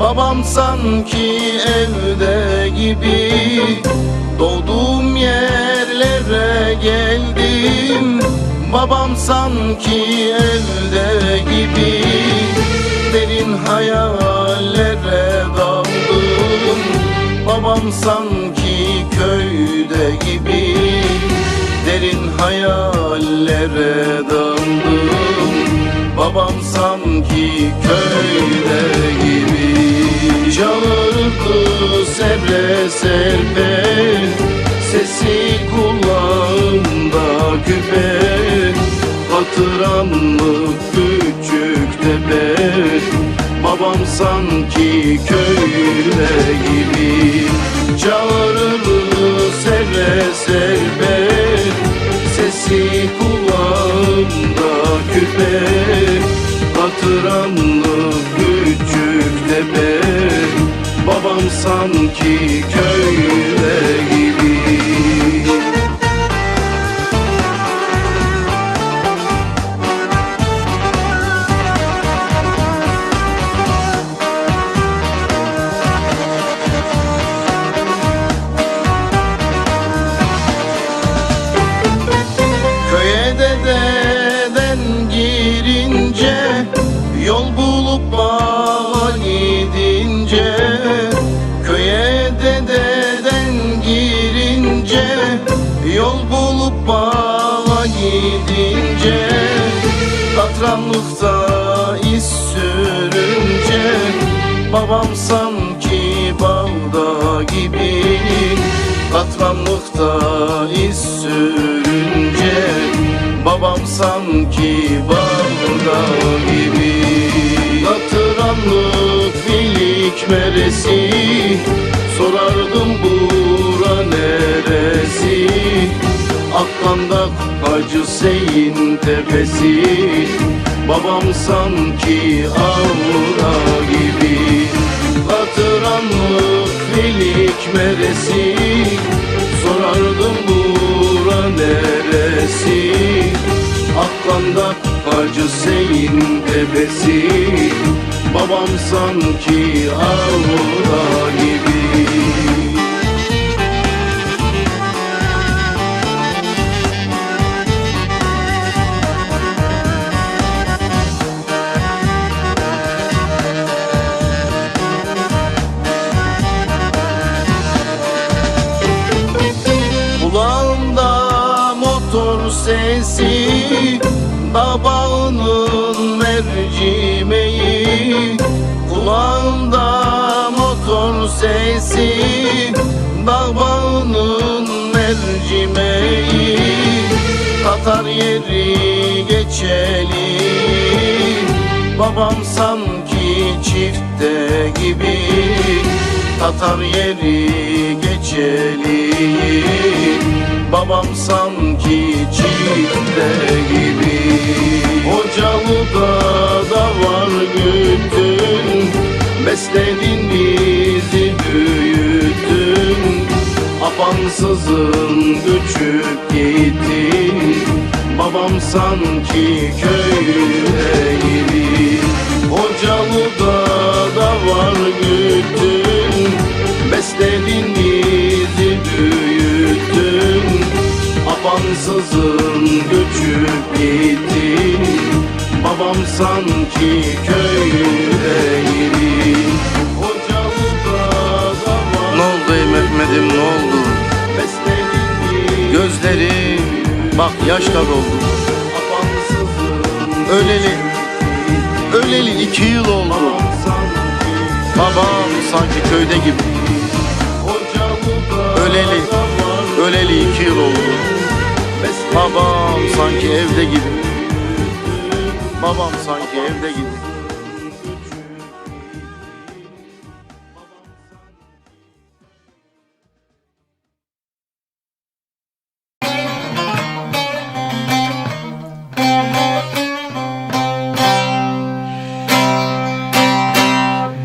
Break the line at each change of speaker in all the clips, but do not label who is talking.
Babam sanki evde gibi. Doğduğum yerlere geldim. Babam sanki evde gibi. Derin hayallere daldım. Babam sanki köyde gibi. Derin hayallere daldım Babam sanki köyde gibi. Çağırdı serre serpe Sesi kulağımda küpe. Hatıranlık küçük tepe? Babam sanki köyde gibi. Çağırır serre serpe Hatıranlık küçük tepe. Babam sanki köyde Katranlıkta iz sürünce Babam sanki bağda gibi. Katranlıkta iz sürünce Babam sanki bağda gibi. Katıranlık filik meresi Sorardım bura neresi? Aklandak Hacı Seyin tepesi Babam sanki avra gibi. Hatıranlık filik meresi? Sorardım bura neresi? Aklandak Hacı Seyin tepesi. Babam sanki avra gibi sesi Babağının mercimeği. Kulağımda motor sesi Babağının mercimeği. Tatar yeri geçeli Babam sanki çifte gibi. Tatar yeri geçeli Babam sanki çifte gibi. Hocalı'da da var gütün Besledin bizi büyüttün. Apansızın göçüp gittin. Babam sanki köyde gibi. Hocalı'da da var gütün Besledin bizi büyüttün Apansızın göçüp gittin Babam sanki köyde var
Ne oldu ey Mehmet'im ne oldu? Gözlerim bak yaşla doldu. Öleli, öleli iki yıl oldu.
Babam sanki
köyde gibi. Öleli, öleli iki yıl oldu. Evde gibi. Babam sanki evde gibi.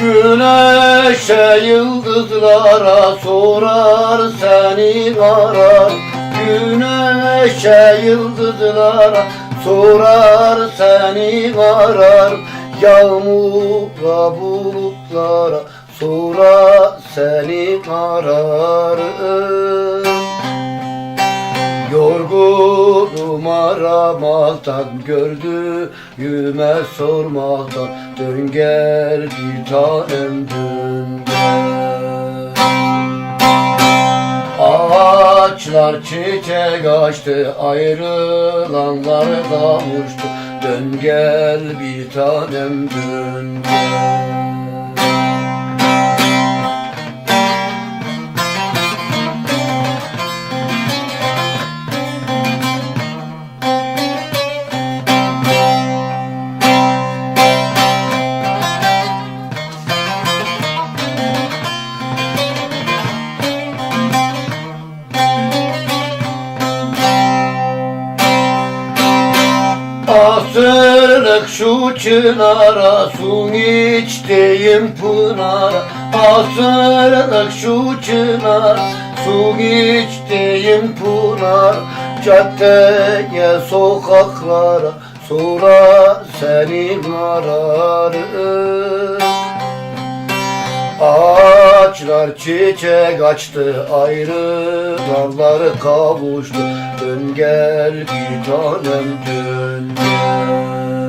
Güneşe yıldızlara sorar seni arar Güneşe yıldızlara sorar seni arar Yağmura bulutlara sonra seni ararım Yorgunum aramaktan gördüğüme sormaktan Dön gel bir tanem dön gel Ağaçlar çiçek açtı ayrılanlar kavuştu Dön gel bir tanem dön gel çınara su içtiğim pınara Asırlık şu çınar su içtiğim pınar Caddeye sokaklara sonra seni ararım. Ağaçlar çiçek açtı ayrı dalları kavuştu. Dön gel bir tanem dön gel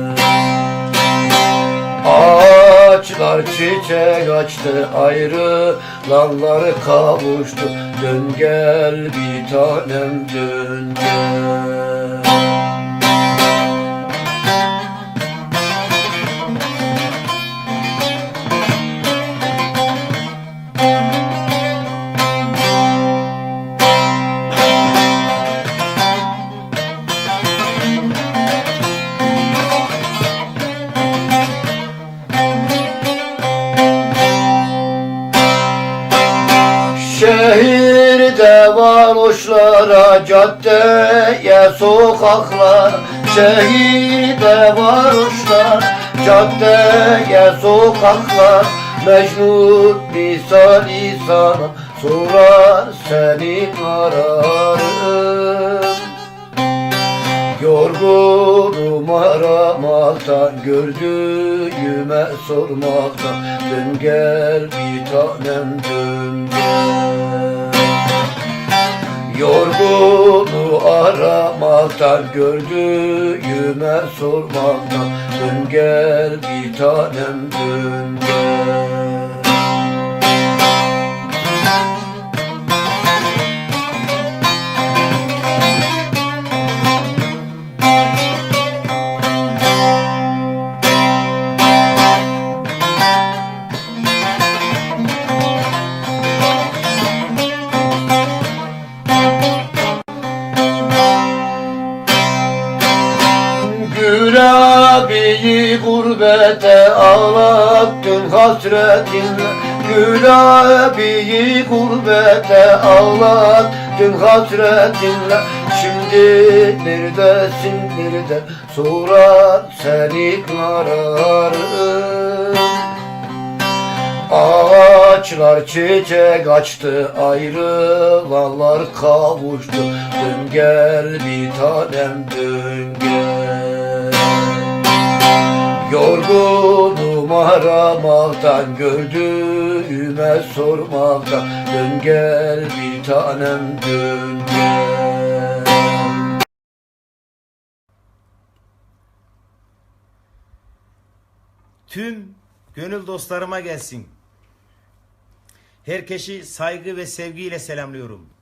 Ağaçlar çiçek açtı ayrı dalları kavuştu. Dön gel bir tanem dön gel Şehirde varoşlara, caddeye, sokaklar. Şehirde varoşlar, caddeye, sokaklar. Mecnun misali sana sorar seni ararım Yorgunum aramaktan Gördüğüme sormaktan. Dön gel bir tanem dön Yorgunu aramaktan Gördüğüme sormaktan. Dön gel bir tanem dön gel hasretinle Gül abiyi gurbete ağlattın hasretinle Şimdi neredesin nerede? Sorar seni ararım Ağaçlar çiçek açtı ayrılanlar kavuştu. Dön gel bir tanem dön gel Yorgunum aramaktan gördüğüme sormaktan Dön gel bir tanem dön gel
Tüm gönül dostlarıma gelsin. Herkesi saygı ve sevgiyle selamlıyorum.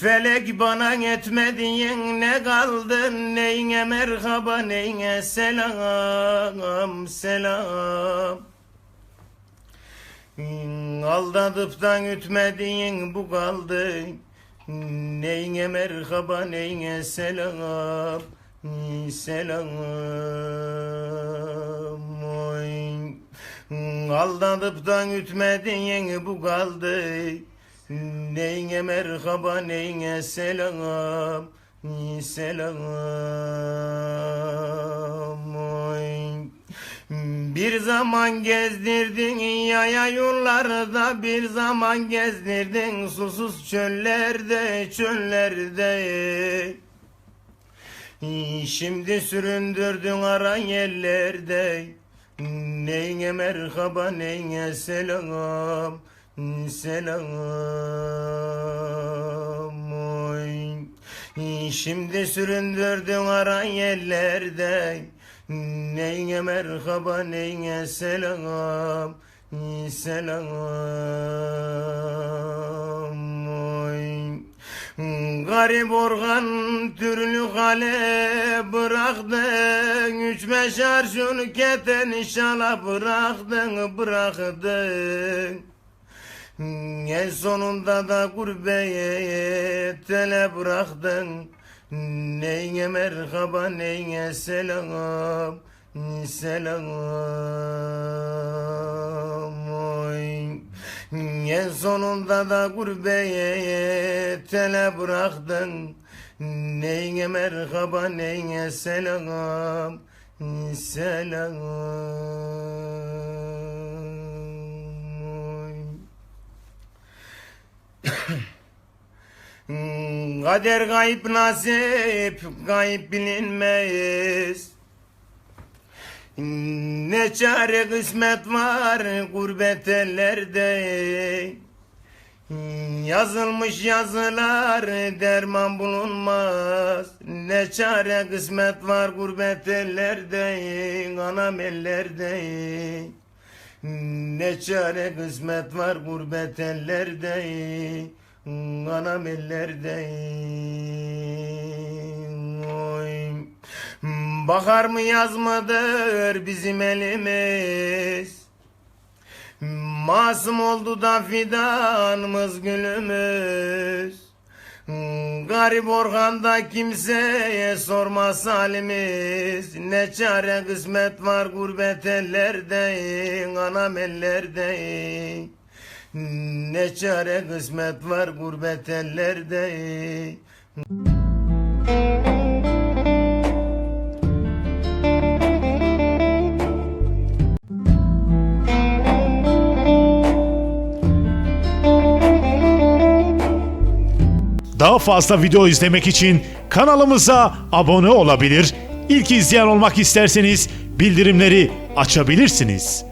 Felek bana etmediğin ne kaldı neyine merhaba neyine selam? Selam. Aldatıp da ütmediğin bu kaldı. Neyine merhaba neyine selam? Selam. Oy. Aldatıp da ütmediğin bu kaldı Neyine merhaba neyine selam? Selam. Bir zaman gezdirdin yaya yollarda Bir zaman gezdirdin susuz çöllerde çöllerde. Şimdi süründürdün aran yerlerde. Neyine merhaba neyine selam Selam oy. Şimdi süründürdün aran yerlerde Neyine merhaba neyine selam Selam oy. Garip organ türlü hale bıraktın Üç beş arşun keten inşallah bıraktın bıraktın En sonunda da gurbeye tele bıraktın? Neyine merhaba neyine selam? Selam oy. Sonunda da gurbeye tele bıraktın? Neyine merhaba neyine selam? Selam Kader kayıp nasip kayıp bilinmez. Ne çare kısmet var gurbet ellerde. Yazılmış yazılar derman bulunmaz. Ne çare kısmet var gurbet ellerde Anam ellerde Ne çare kısmet var gurbet ellerde Anam ellerde Oy. Bakar mı yaz mıdır bizim elimiz? Masum oldu da fidanımız gülümüz. Garip organda kimseye sormaz halimiz. Ne çare kısmet var gurbet ellerde Anam ellerde Ne çare kısmet var gurbet ellerde
Daha fazla video izlemek için kanalımıza abone olabilir, ilk izleyen olmak isterseniz bildirimleri açabilirsiniz.